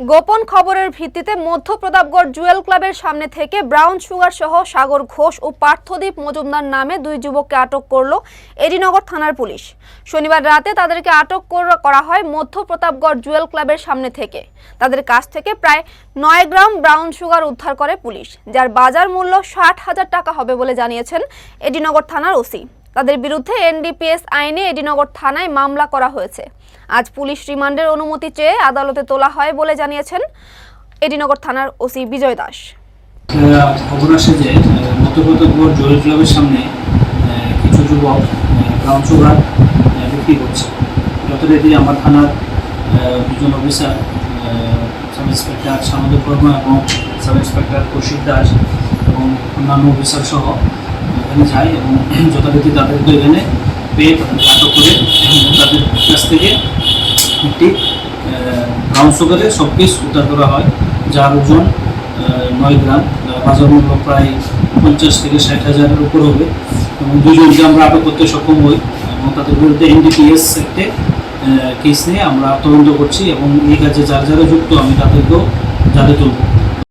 গোপন খবরের ভিত্তিতে মধ্য প্রতাপগড় জুয়েল ক্লাবের সামনে থেকে ব্রাউন সুগার সহ সাগর ঘোষ ও পার্থদীপ মজুমদার নামে দুই যুবককে আটক করল এডিনগর থানার পুলিশ। শনিবার রাতে তাদেরকে আটক করা হয় মধ্য প্রতাপগড় জুয়েল ক্লাবের সামনে থেকে। তাদের কাছ থেকে প্রায় নয় গ্রাম ব্রাউন সুগার উদ্ধার করে পুলিশ, যার বাজার মূল্য ষাট হাজার টাকা হবে বলে জানিয়েছেন এডিনগর থানার ওসি। তাদের বিরুদ্ধে এনডিপিএস আইনে এডিনগর থানায় মামলা করা হয়েছে। আজ পুলিশ রিমান্ডের অনুমতি চেয়ে আদালতে তোলা হয় বলে জানিয়েছেন এডিনগর থানার ওসি বিজয় দাস। দুজন officer sub inspector Samudra Barma এবং সাব ইন্সপেক্টর কৌশিক দাস এবং অন্যান্য অফিসার সহ এখানে যায় এবং যথারীতি তাদেরকে এখানে পেয়ে আটক করে তাদের কাছ থেকে একটি ব্রাউন সুগারের সব পিস উদ্ধার করা হয়, যার ওজন নয় গ্রাম। বাজার মূল্য প্রায় পঞ্চাশ থেকে ষাট হাজারের উপর হবে। এবং দুজনকে আমরা আটক করতে সক্ষম হই, এবং তাদের বিরুদ্ধে এনডিপিএস একটে কেস নিয়ে আমরা তদন্ত করছি এবং এই কাজে যার যারা যুক্ত, আমি তাদেরকেও জালে তুলব।